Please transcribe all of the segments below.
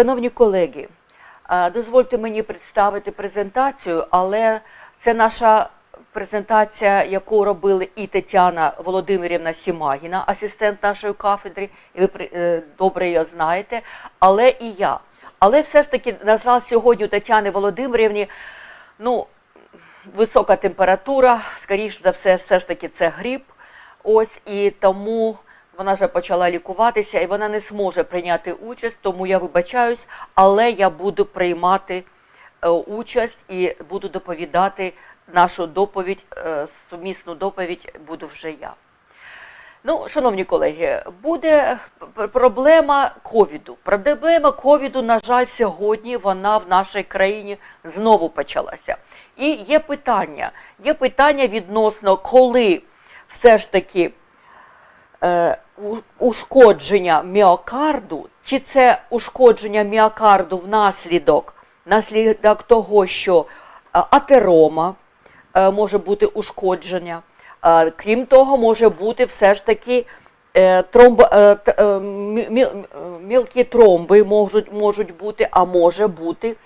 Шановні колеги, е, дозвольте мені представити презентацію, але це наша презентація, яку робили і Тетяна Володимирівна Сімагіна, асистент нашої кафедри, і ви е, добре її знаєте, але і я. Але все ж таки, на жаль, сьогодні у Тетяни Володимирівні, ну, висока температура, скоріш за все, все ж таки це грип. Ось і тому вона вже почала лікуватися і вона не зможе прийняти участь, тому я вибачаюсь, але я буду приймати е, участь і буду доповідати нашу доповідь, е, сумісну доповідь буду вже я. Ну, шановні колеги, буде проблема ковіду. Проблема ковіду, на жаль, сьогодні вона в нашій країні знову почалася. І є питання, є питання відносно, коли все ж таки е, ушкодження міокарду, чи це ушкодження міокарду внаслідок, внаслідок того, що е, атерома е, може бути ушкодження. Е, Крім того, може бути все ж таки тромб, мілкі тромби можуть, можуть бути, а може бути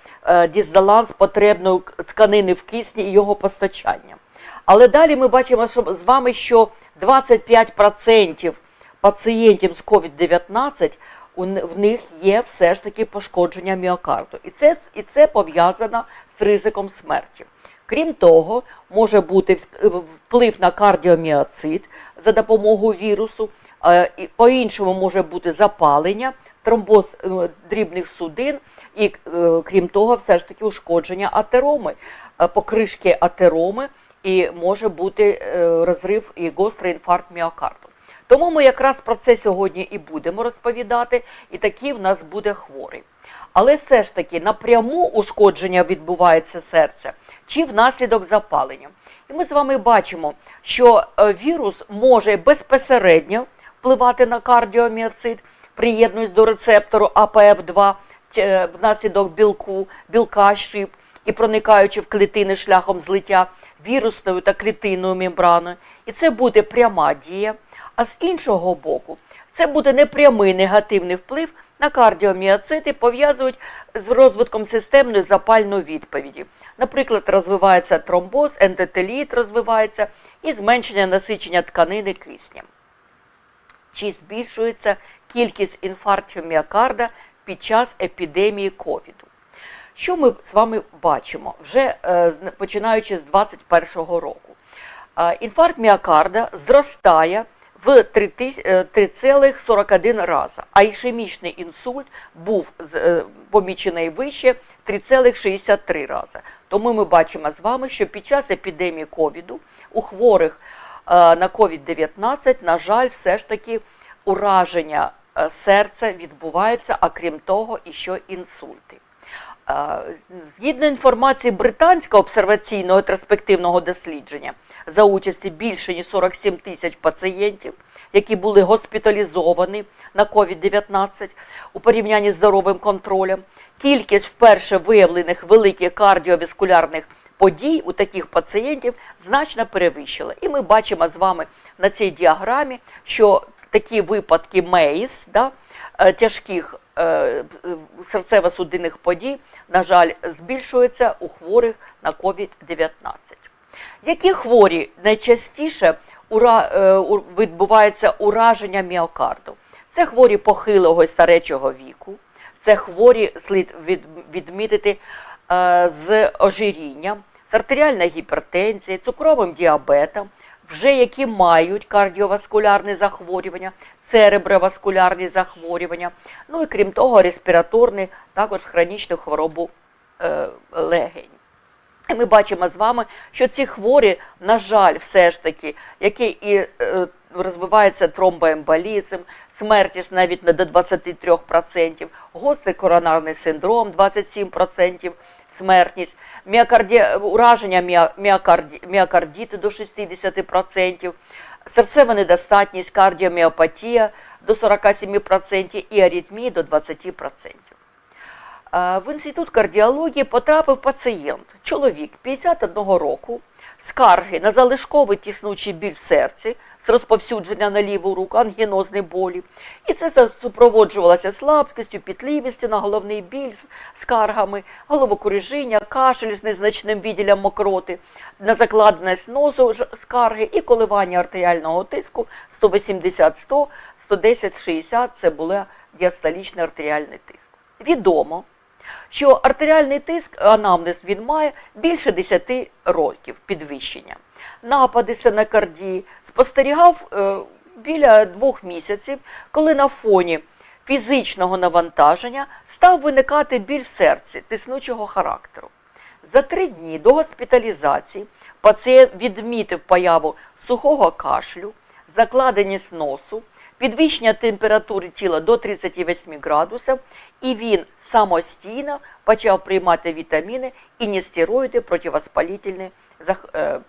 дисбаланс потребної тканини в кисні і його постачання. Але далі ми бачимо що, з вами, що 25% пацієнтів з COVID-19 у в них є все ж таки пошкодження міокарду. І це, і це пов'язано з ризиком смерті. Крім того, може бути вплив на кардіоміоцит за допомогою вірусу, е, по-іншому може бути запалення, тромбоз е, дрібних судин, і е, крім того, все ж таки ушкодження атероми, е, покришки атероми, і може бути е, розрив і гострий інфаркт міокарду. Тому ми якраз про це сьогодні і будемо розповідати, і такий в нас буде хворий. Але все ж таки напряму ушкодження відбувається серця чи внаслідок запалення. І ми з вами бачимо, що е, вірус може безпосередньо впливати на кардіоміоцит, приєднуючись до рецептору АПФ2 е, внаслідок білку, білка шип і проникаючи в клітини шляхом злиття вірусною та клітинною мембраною. І це буде пряма дія. А з іншого боку, це буде непрямий негативний вплив на кардіоміоцити, пов'язують з розвитком системної запальної відповіді. Наприклад, розвивається тромбоз, ендотеліт розвивається і зменшення насичення тканини киснем. Чи збільшується кількість інфарктів міокарда під час епідемії ковіду? Що ми з вами бачимо вже е, починаючи з 2021 року? Інфаркт міокарда зростає в 3 тис- е, 3,41 рази, а ішемічний інсульт був е, помічений вище 3,63 рази. Тому ми бачимо з вами, що під час епідемії ковіду у хворих е, на COVID-19, на жаль, все ж таки ураження серця відбувається, а крім того, і що інсульти. Згідно інформації британського обсерваційного ретроспективного дослідження за участі більше ніж 47 тисяч пацієнтів, які були госпіталізовані на COVID-19 у порівнянні з здоровим контролем, кількість вперше виявлених великих кардіоваскулярних подій у таких пацієнтів значно перевищила. І ми бачимо з вами на цій діаграмі, що такі випадки МЕЙС, да, е, тяжких е, серцево-судинних подій, на жаль, збільшуються у хворих на COVID-19. Які хворі найчастіше е, відбувається ураження міокарду? Це хворі похилого і старечого віку, це хворі слід відмітити е, з ожирінням, з артеріальною гіпертензією, цукровим діабетом, вже які мають кардіоваскулярні захворювання, цереброваскулярні захворювання, ну і крім того, респіраторні, також хронічну хворобу е, легень. І ми бачимо з вами, що ці хворі, на жаль, все ж таки, які і е, розвивається тромбоемболізм, смертність навіть не до 23%, гострий коронарний синдром 27% смертність, міокарді... ураження міо- міокарді... міокардіти до 60%, серцева недостатність, кардіоміопатія до 47% і аритмії до 20%. Е, В інститут кардіології потрапив пацієнт, чоловік 51 року, скарги на залишковий тіснучий біль в серці з розповсюдження на ліву руку, ангінозні болі. І це супроводжувалося слабкістю, пітлівістю на головний біль, скаргами, головокружіння, кашель з незначним відділем мокроти, на закладеність носу скарги і коливання артеріального тиску 180-100, 110-60 – це була діастолічний артеріальний тиск. Відомо, що артеріальний тиск, анамнез він має більше 10 років підвищення. Напади стенокардії спостерігав е, біля двох місяців, коли на фоні фізичного навантаження став виникати біль в серці тиснучого характеру. За три дні до госпіталізації пацієнт відмітив появу сухого кашлю, закладеність носу, підвищення температури тіла до 38 градусів, і він самостійно почав приймати вітаміни і нестероїди противоспалітельні е,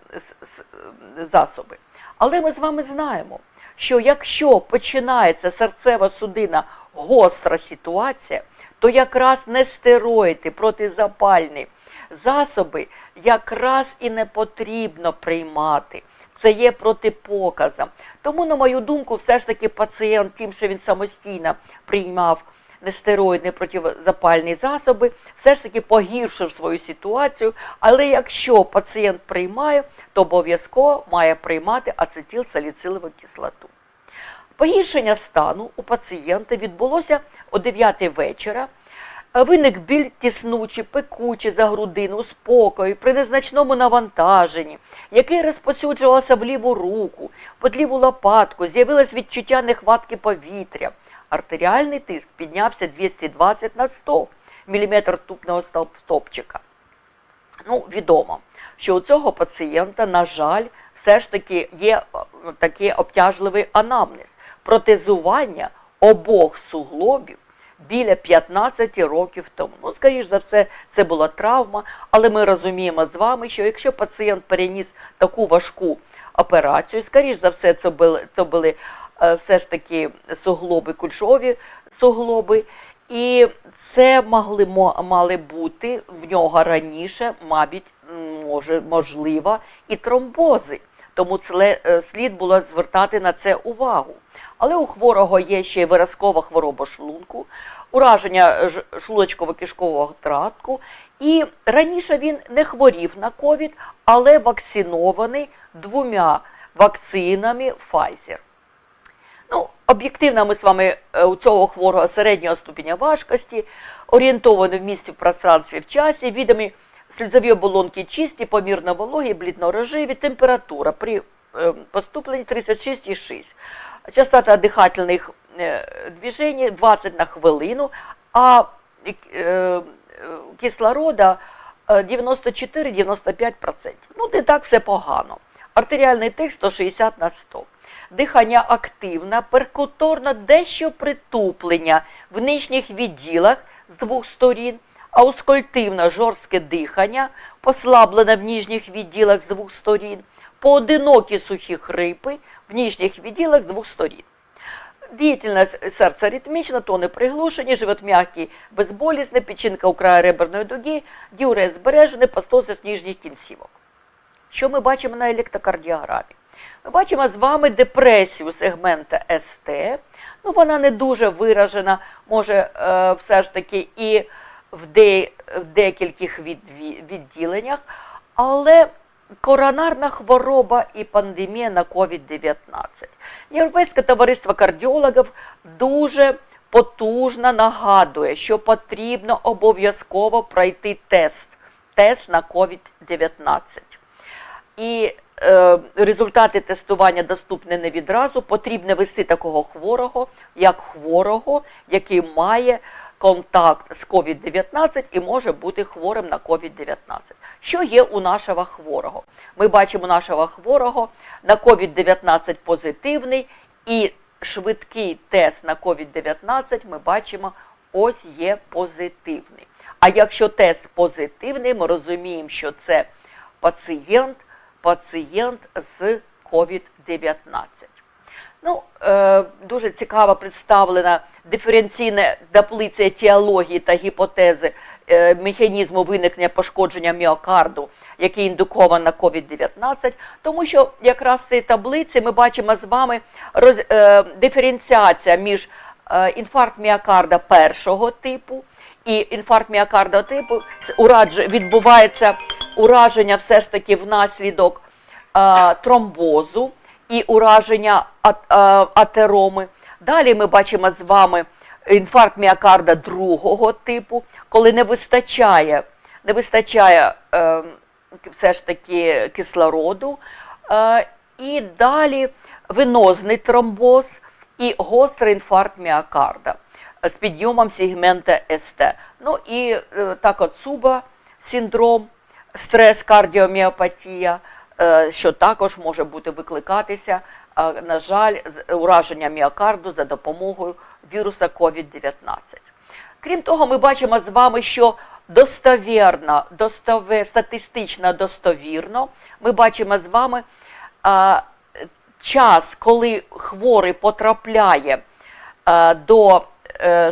засоби. Але ми з вами знаємо, що якщо починається серцево-судинна гостра ситуація, то якраз нестероїди протизапальні засоби якраз і не потрібно приймати. Це є протипоказом. Тому, на мою думку, все ж таки пацієнт, тим, що він самостійно приймав нестероїдні протизапальні засоби, все ж таки погіршив свою ситуацію. Але якщо пацієнт приймає, то обов'язково має приймати ацетилсаліцилову кислоту. Погіршення стану у пацієнта відбулося о 9 вечора. Виник біль тіснучий, пекучий за грудину, спокій, при незначному навантаженні, який розпосюджувався в ліву руку, під ліву лопатку, з'явилось відчуття нехватки повітря. Артеріальний тиск піднявся 220 на 100 мм тупного стовпчика. Ну, відомо, що у цього пацієнта, на жаль, все ж таки є е, такий обтяжливий анамнез. Протезування обох суглобів біля 15 років тому. Ну, скоріш за все, це була травма, але ми розуміємо з вами, що якщо пацієнт переніс таку важку операцію, скоріш за все, це були, це були все ж таки суглоби, кульшові суглоби, і це могли, мали бути в нього раніше, мабуть, може, можливо, і тромбози. Тому сле- е, слід було звертати на це увагу. Але у хворого є ще й виразкова хвороба шлунку, ураження шлуночково-кишкового тракту. І раніше він не хворів на ковід, але вакцинований двома вакцинами Pfizer. Ну, об'єктивно, ми з вами е, у цього хворого середнього ступеня важкості, орієнтований в місті в пространстві в часі, відомі сльозові оболонки чисті, помірно вологі, блідно-рожеві, температура при е, поступленні 36,6. Частота дихательних е, движень 20 на хвилину, а е, е, кислорода е, 94-95%. Ну, не так все погано. Артеріальний тиск 160 на 100. Дихання активне, перкуторно дещо притуплення в нижніх відділах з двох сторін, аускультивне жорстке дихання, послаблене в нижніх відділах з двох сторін, поодинокі сухі хрипи в нижніх відділах з двох сторін. Діяльність серця ритмічна, тони приглушені, живот м'який, безболісний, печінка у краю реберної дуги, діурез збережений, пастозис нижніх кінцівок. Що ми бачимо на електрокардіограмі? Ми бачимо з вами депресію сегмента СТ. Ну, вона не дуже виражена, може е, все ж таки і в, де, в декількох відділеннях, але коронарна хвороба і пандемія на COVID-19. Європейське товариство кардіологів дуже потужно нагадує, що потрібно обов'язково пройти тест, тест на COVID-19. І е, результати тестування доступні не відразу. Потрібно вести такого хворого, як хворого, який має контакт з COVID-19 і може бути хворим на COVID-19. Що є у нашого хворого? Ми бачимо нашого хворого на COVID-19 позитивний і швидкий тест на COVID-19 ми бачимо ось є позитивний. А якщо тест позитивний, ми розуміємо, що це пацієнт, пацієнт з COVID-19. Ну, е, дуже цікаво представлена диференційна таблиця етіології та гіпотези е, механізму виникнення пошкодження міокарду який індуковано COVID-19, тому що якраз в цій таблиці ми бачимо з вами роз, е, диференціація між е, інфаркт міокарда першого типу і інфаркт міокарда типу. Урадж- відбувається ураження все ж таки внаслідок е, тромбозу і ураження атероми. Далі ми бачимо з вами інфаркт міокарда другого типу, коли не вистачає, не вистачає е, все ж таки кислороду. Е, і далі венозний тромбоз і гострий інфаркт міокарда з підйомом сегмента СТ. Ну і е, Такоцуба синдром, стрес, кардіоміопатія, що також може бути викликатися, е, на жаль, ураження міокарду за допомогою віруса COVID-19. Крім того, ми бачимо з вами, що достовірно, достовер, статистично достовірно, ми бачимо з вами а, час, коли хворий потрапляє а, до е,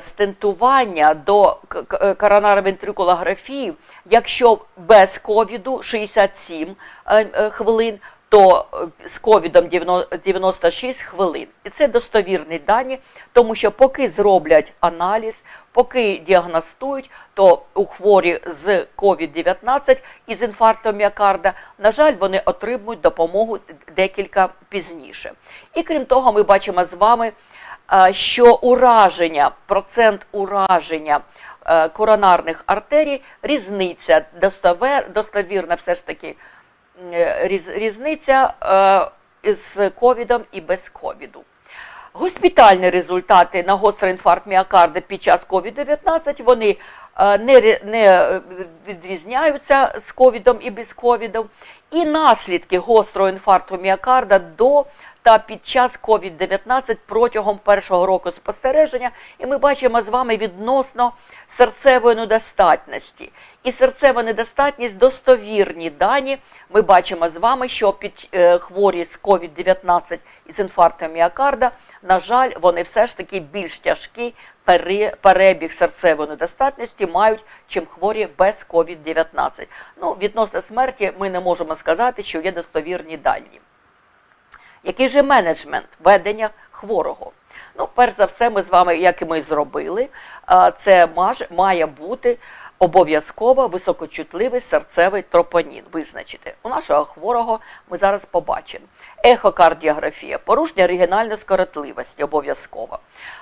стентування, до к- коронарвентрикулографії, якщо без ковіду 67 е, е, хвилин, то е, з ковідом 90 96 хвилин. І це достовірні дані, тому що поки зроблять аналіз, поки діагностують, то у хворі з COVID-19 і з інфарктом міокарда, на жаль, вони отримують допомогу декілька пізніше. І крім того, ми бачимо з вами, е, що ураження, процент ураження е, коронарних артерій, різниця достовер, достовірна все ж таки е, різ, різниця е, з ковідом і без ковіду. Госпітальні результати на гострий інфаркт міокарда під час COVID-19 вони не, не відрізняються з ковідом і без ковідом. І наслідки гострого інфаркту міокарда до та під час COVID-19 протягом першого року спостереження. І ми бачимо з вами відносно серцевої недостатності. І серцева недостатність достовірні дані. Ми бачимо з вами, що під е, хворі з COVID-19 і з інфарктом міокарда, на жаль, вони все ж таки більш пере- перебіг серцевої недостатності мають, чим хворі без COVID-19. Ну, відносно смерті ми не можемо сказати, що є достовірні дані. Який же менеджмент ведення хворого? Ну, перш за все, ми з вами, як і ми зробили, це має бути обов'язково високочутливий серцевий тропонін визначити. У нашого хворого ми зараз побачимо. Ехокардіографія, порушення регіональної скоротливості обов'язково.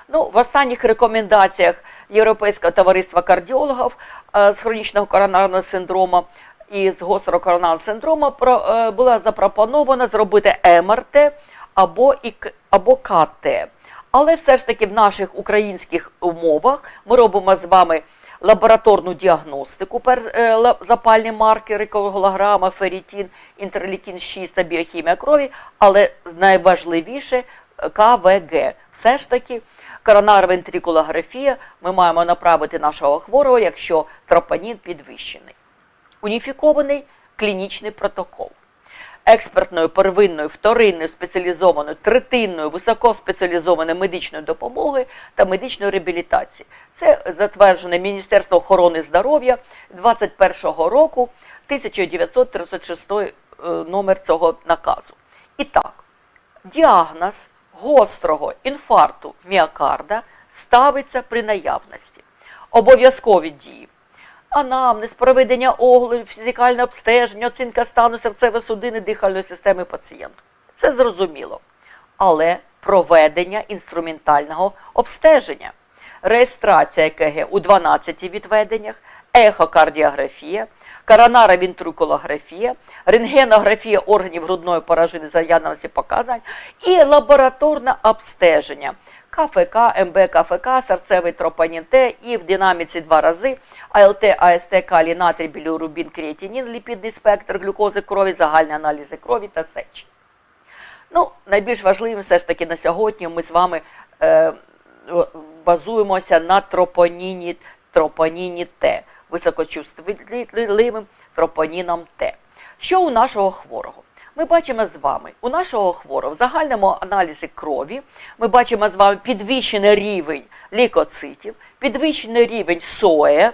Ну, в останніх рекомендаціях Європейського товариства кардіологів з хронічного коронарного синдрому і з гострого коронарного синдрому про, е, було запропоновано зробити МРТ або, ІК, або КТ. Але все ж таки в наших українських умовах ми робимо з вами лабораторну діагностику, е, запальні маркери, голограма, ферритін, інтерлікін 6 та біохімія крові, але найважливіше е, КВГ. Все ж таки коронарвентрикулографія ми маємо направити нашого хворого, якщо тропонін підвищений. Уніфікований клінічний протокол експертної, первинної, вторинної, спеціалізованої, третинної, високоспеціалізованої медичної допомоги та медичної реабілітації. Це затверджене Міністерство охорони здоров'я 21 року, 1936 е, номер цього наказу. І так, діагноз гострого інфаркту міокарда ставиться при наявності. Обов'язкові дії. Анамнез, проведення огляду, фізикальне обстеження, оцінка стану серцево-судинної дихальної системи пацієнта. Це зрозуміло. Але проведення інструментального обстеження, реєстрація ЕКГ у 12 відведеннях, ехокардіографія, коронара-вінтрикулографія, рентгенографія органів грудної поражини за наявності показань і лабораторне обстеження. КФК, МБ, КФК, серцевий тропонін Т і в динаміці два рази АЛТ, АСТ, калій, натрій, білірубін, креатинін, ліпідний спектр, глюкози крові, загальні аналізи крові та сечі. Ну, найбільш важливим все ж таки на сьогодні ми з вами е, базуємося на тропоніні, тропоніні Т, високочувствительним тропоніном Т. Що у нашого хворого? Ми бачимо з вами, у нашого хворого в загальному аналізі крові ми бачимо з вами підвищений рівень лейкоцитів, підвищений рівень СОЕ,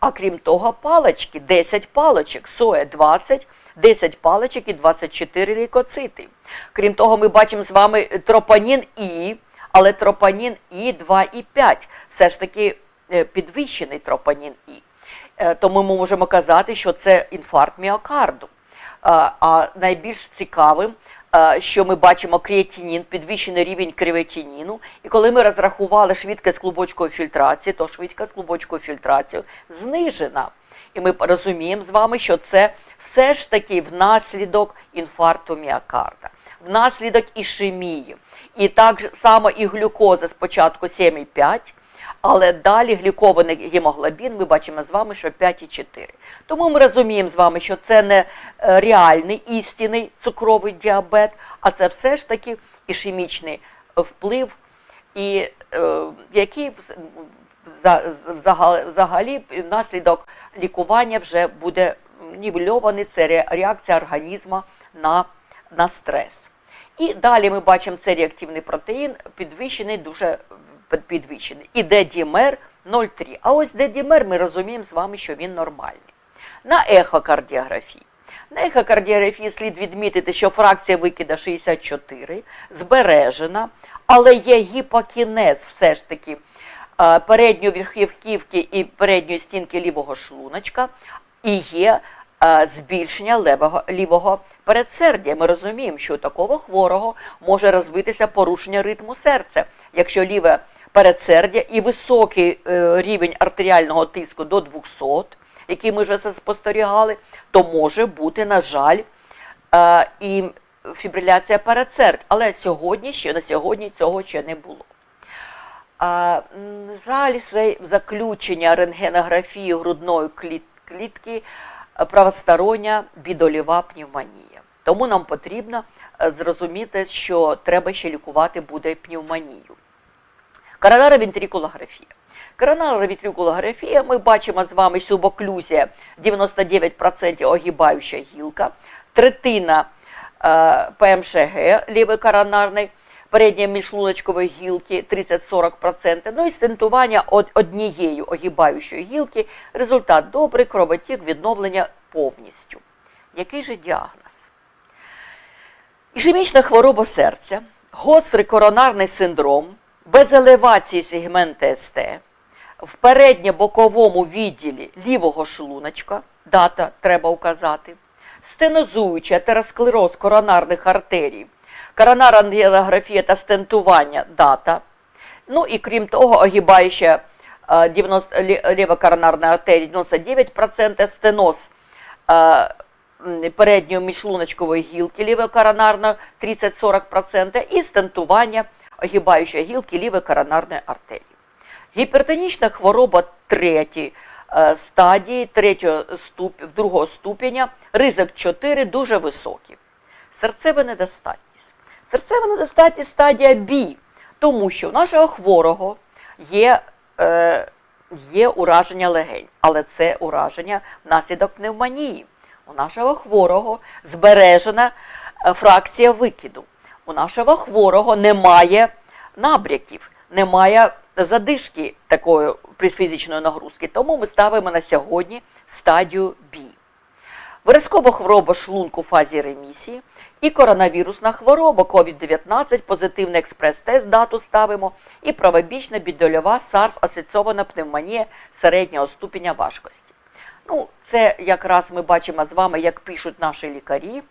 А крім того, палички, 10 паличок, соя 20, 10 паличок і 24 лейкоцити. Крім того, ми бачимо з вами тропанін І, але тропанін І 2 і 5. Все ж таки е, підвищений тропанін І. Е, Тому ми можемо казати, що це інфаркт міокарду. А, А найбільш цікавим, е, що ми бачимо креатинін, підвищений рівень креатиніну. І коли ми розрахували швидкість клубочкової фільтрації, то швидкість клубочкової фільтрації знижена. І ми розуміємо з вами, що це все ж таки внаслідок інфаркту міокарда, внаслідок ішемії. І так само і глюкоза спочатку 7,5, але далі глікований гемоглобін ми бачимо з вами, що 5,4. Тому ми розуміємо з вами, що це не е, реальний істинний цукровий діабет, а це все ж таки ішемічний вплив, і е, який вз- за- взага- взагалі внаслідок лікування вже буде нівельований, це реакція організму на, на стрес. І далі ми бачимо цей реактивний протеїн підвищений, дуже підвищений. І дедімер 0,3. А ось дедімер ми розуміємо з вами, що він нормальний. На ехокардіографії. На ехокардіографії слід відмітити, що фракція викида 64 збережена, але є гіпокінез все ж таки е, передньої верхівківки і передньої стінки лівого шлуночка, і є е, збільшення левого, лівого передсердя. Ми розуміємо, що у такого хворого може розвитися порушення ритму серця, якщо ліве передсердя і високий е, рівень артеріального тиску до 200, який ми вже спостерігали, то може бути, на жаль, е, і фібриляція передсердь. Але сьогодні ще на сьогодні цього ще не було. А, жаль, це заключення рентгенографії грудної клітки е, правостороння бідоліва пневмонія. Тому нам потрібно зрозуміти, що треба ще лікувати буде пневмонію. Коронара вентрикулографія. Коронара вентрикулографія, ми бачимо з вами субоклюзія 99% огибаюча гілка, третина е, ПМШГ лівий коронарний, передньої міжшлуночкової гілки 30-40%, ну і стентування од однією огибаючої гілки, результат добрий, кровотік, відновлення повністю. Який же діагноз? Ішемічна хвороба серця, гострий коронарний синдром, без елевації сегмента СТ, в передньо-боковому відділі лівого шлуночка, дата треба указати, стенозуючий атеросклероз коронарних артерій, коронарна ангіографія та стентування, дата. Ну і крім того, огибаюча е, 90, ліва коронарна артерія 99%, стеноз е, передньої міжшлуночкової гілки лівокоронарної 30-40% і стентування огибаючої гілки лівої коронарної артерії. Гіпертонічна хвороба третьої е, стадії, другого ступеня, ризик 4 дуже високий. Серцева недостатність. Серцева недостатність стадія Б, тому що у нашого хворого є, е, є ураження легень, але це ураження внаслідок пневмонії. У нашого хворого збережена е, фракція викиду. У нашого хворого немає набряків, немає задишки такої фізичної нагрузки. Тому ми ставимо на сьогодні стадію Б. Виразкова хвороба шлунку в фазі ремісії і коронавірусна хвороба COVID-19, позитивний експрес-тест, дату ставимо, і правобічна бідольова SARS асоційована пневмонія середнього ступеня важкості. Ну, це якраз ми бачимо з вами, як пишуть наші лікарі.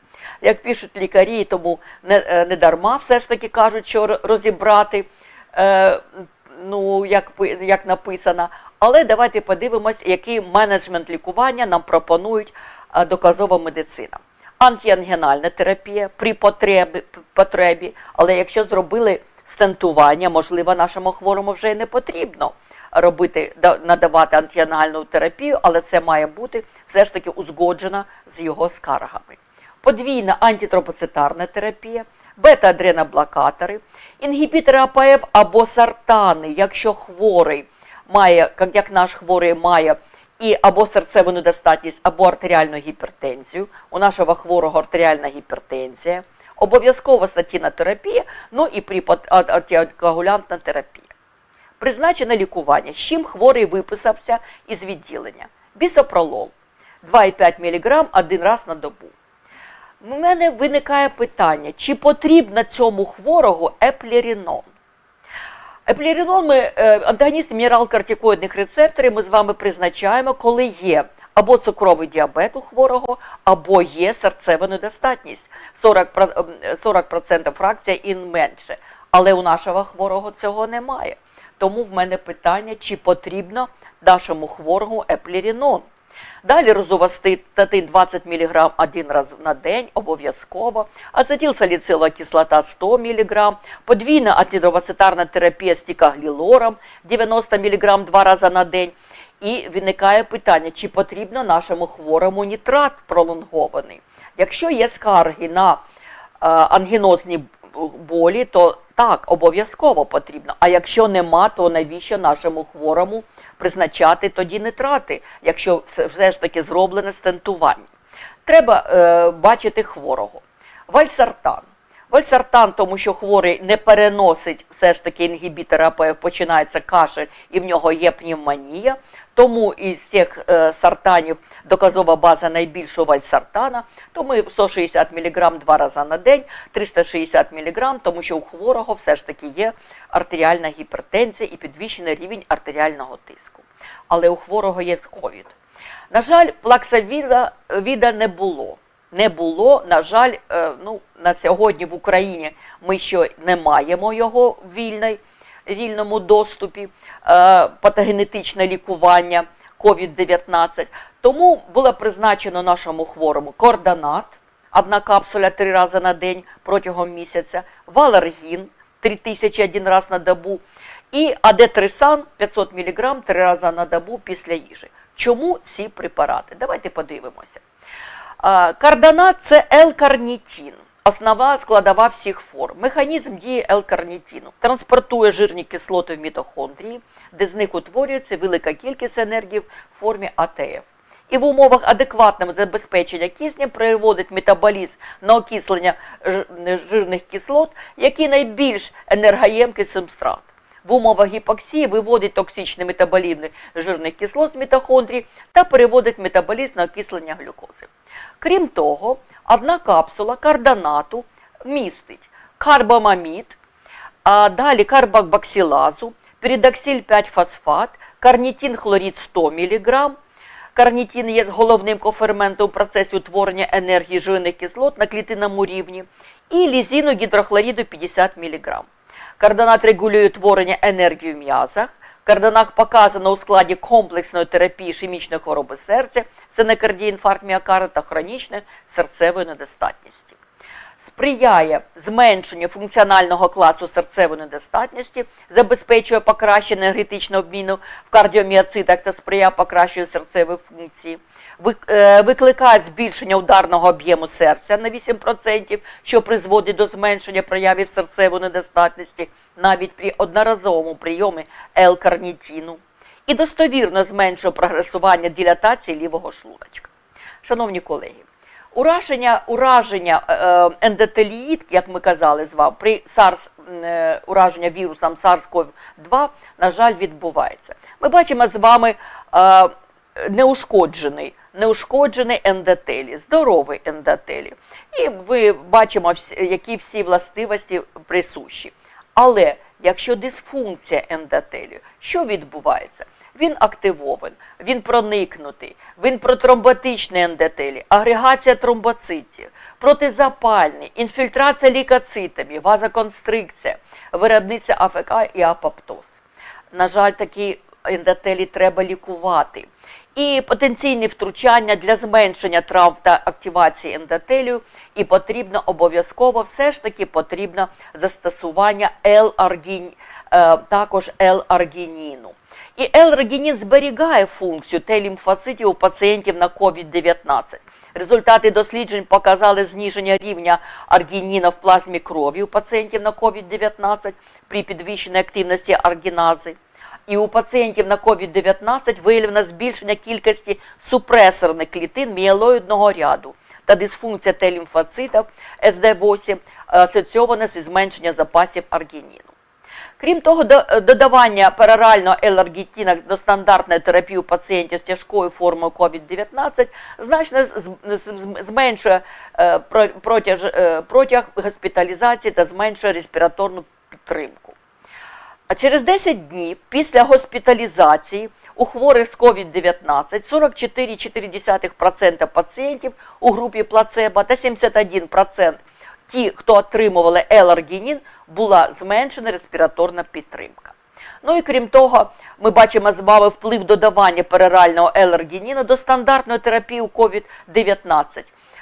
Як пишуть лікарі, тому не, е, не дарма все ж таки кажуть, що розібрати, е, ну, як, як написано. Але давайте подивимось, який менеджмент лікування нам пропонують е, доказова медицина. Антіангенальна терапія при потребі, потребі, але якщо зробили стентування, можливо, нашому хворому вже й не потрібно робити, надавати антіангенальну терапію, але це має бути все ж таки узгоджено з його скаргами. Подвійна антитропоцитарна терапія, бета-адреноблокатори, інгібітори АПФ або сартани, якщо хворий має, як- наш хворий має і або серцеву недостатність, або артеріальну гіпертензію. У нашого хворого артеріальна гіпертензія, обов'язково статінна терапія, ну і припад- терапія. Призначене лікування, з чим хворий виписався із відділення. Бісопролол 2,5 мг один раз на добу. У мене виникає питання, чи потрібно цьому хворого еплерінон? Еплерінон ми е, антагоніст мінерал-кортикоїдних рецепторів ми з вами призначаємо, коли є або цукровий діабет у хворого, або є серцева недостатність 40%, ем, 40% фракція і менше. Але у нашого хворого цього немає. Тому в мене питання, чи потрібно нашому хворому еплерінон. Далі розовостатин 20 мг один раз на день обов'язково, ацетилсаліцилова кислота 100 мг, подвійна антидровацетарна терапія з тікаглілором 90 мг два рази на день. І виникає питання, чи потрібно нашому хворому нітрат пролонгований. Якщо є скарги на е, ангінозні болі, то так, обов'язково потрібно. А якщо нема, то навіщо нашому хворому призначати тоді нитрати, якщо все, ж таки зроблене стентування? Треба е, бачити хворого. Вальсартан. Вальсартан, тому що хворий не переносить все ж таки інгібітора, починається кашель і в нього є пневмонія. Тому із цих е, сартанів доказова база найбільшого вальсартана, то ми 160 мг два рази на день, 360 мг, тому що у хворого все ж таки є артеріальна гіпертензія і підвищений рівень артеріального тиску. Але у хворого є ковід. На жаль, плаксавіда віда не було. Не було, на жаль, е, ну, на сьогодні в Україні ми ще не маємо його в вільному доступі, е, патогенетичне лікування COVID-19. Тому було призначено нашому хворому кордонат, одна капсуля три рази на день протягом місяця, валергін 3000 один раз на добу і адетрисан 500 мг три рази на добу після їжі. Чому ці препарати? Давайте подивимося. Кардонат це L-карнітін, основна складова всіх форм. Механізм дії L-карнітіну транспортує жирні кислоти в мітохондрії, де з них утворюється велика кількість енергії в формі АТФ. І в умовах адекватного забезпечення киснем приводить метаболізм на окислення жирних кислот, які найбільш енергоємкий субстрат. В умовах гіпоксії виводить токсичний метаболізм жирних кислот з мітохондрій та переводить метаболізм на окислення глюкози. Крім того, одна капсула кардонату містить карбамамід, а далі карбоксилазу, передоксиль 5-фосфат, карнітин хлорид 100 мг. Карнітин є головним коферментом у процесі утворення енергії жирних кислот на клітинному рівні і лізину гідрохлоріду 50 мг. Кардонат регулює утворення енергії в м'язах. Кардонат показано у складі комплексної терапії ішемічної хвороби серця, синекардії, інфаркт міокарда та хронічної серцевої недостатності. Сприяє зменшенню функціонального класу серцевої недостатності, забезпечує покращення енергетичного обміну в кардіоміоцитах та сприяє покращенню серцевої функції. Е, Викликає збільшення ударного об'єму серця на 8%, що призводить до зменшення проявів серцевої недостатності навіть при одноразовому прийомі L-карнітіну і достовірно зменшує прогресування дилатації лівого шлуночка. Шановні колеги, ураження, ураження е, ендотеліїд, як ми казали з вами, при SARS, е, ураження вірусом SARS-CoV-2, на жаль, відбувається. Ми бачимо з вами е, неушкоджений, неушкоджений ендотелій, здоровий ендотелій. І ми бачимо, які всі властивості присущі. Але якщо дисфункція ендотелію, що відбувається? Він активований, він проникнутий, він протромботичний ендотелій, агрегація тромбоцитів, протизапальний, інфільтрація лікоцитами, вазоконстрикція, виробництво АФК і апоптоз. На жаль, такі ендотелі треба лікувати. І потенційні втручання для зменшення травм та активації ендотелію, і потрібно обов'язково все ж таки потрібно застосування L-аргін, е, також L-аргініну. І L-аргінін зберігає функцію Т-лімфоцитів у пацієнтів на COVID-19. Результати досліджень показали зниження рівня аргініна в плазмі крові у пацієнтів на COVID-19 при підвищеній активності аргінази. І у пацієнтів на COVID-19 виявлено збільшення кількості супресорних клітин мієлоїдного ряду та дисфункція Т-лімфоцитів СД8 асоційована зі зменшенням запасів аргініну. Крім того, додавання перорального елергітіна до стандартної терапії у пацієнтів з тяжкою формою COVID-19 значно зменшує е, протяг, е, протяг госпіталізації та зменшує респіраторну підтримку. А через 10 днів після госпіталізації у хворих з COVID-19 44,4% пацієнтів у групі плацебо та 71% ті, хто отримували еларгінін, була зменшена респіраторна підтримка. Ну і крім того, ми бачимо з вами вплив додавання перорального еларгініну до стандартної терапії у COVID-19,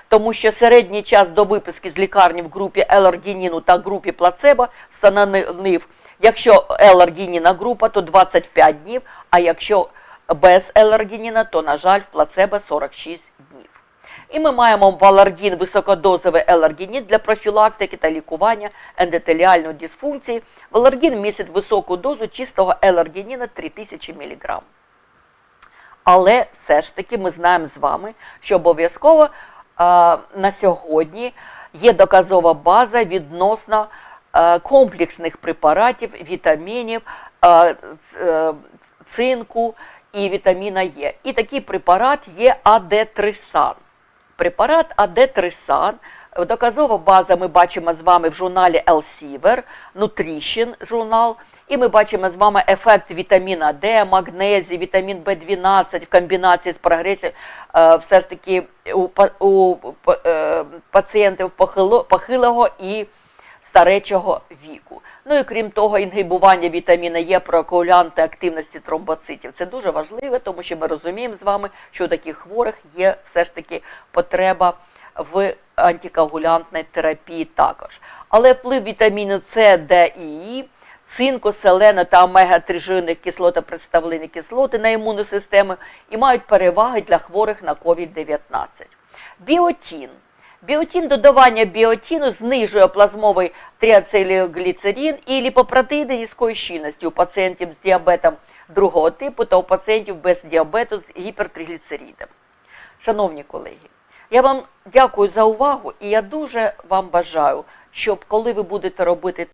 тому що середній час до виписки з лікарні в групі еларгініну та групі плацебо становив, якщо еларгініна група, то 25 днів, а якщо без еларгініна, то, на жаль, в плацебо 46 днів. І ми маємо валаргін, високодозовий еларгінід для профілактики та лікування ендотеліальної дисфункції. Валаргін містить високу дозу чистого еларгініна 3000 мг. Але все ж таки ми знаємо з вами, що обов'язково на сьогодні є доказова база відносно а, комплексних препаратів, вітамінів, а, е, цинку і вітаміна Е. І такий препарат є АД-3сан. Препарат АД-3сан, доказова база ми бачимо з вами в журналі Elsevier, Nutrition журнал, і ми бачимо з вами ефект вітаміна Д, магнезії, вітамін В12 в комбінації з прогресією е, все ж таки у, е, пацієнтів похило- похилого і старечого віку. Ну і крім того, інгибування вітаміна Е прокоагулянти активності тромбоцитів. Це дуже важливо, тому що ми розуміємо з вами, що у таких хворих є все ж таки потреба в антикоагулянтній терапії також. Але вплив вітаміну С, Д і І, цинку, селену та омега-3 жирних кислот та представлені кислоти на імунну систему і мають переваги для хворих на COVID-19. Біотін. Біотін додавання біотіну знижує плазмовий тріацилігліцерин і ліпопротеїни низької щільності у пацієнтів з діабетом другого типу та у пацієнтів без діабету з гіпертригліцеридом. Шановні колеги, я вам дякую за увагу і я дуже вам бажаю, щоб коли ви будете робити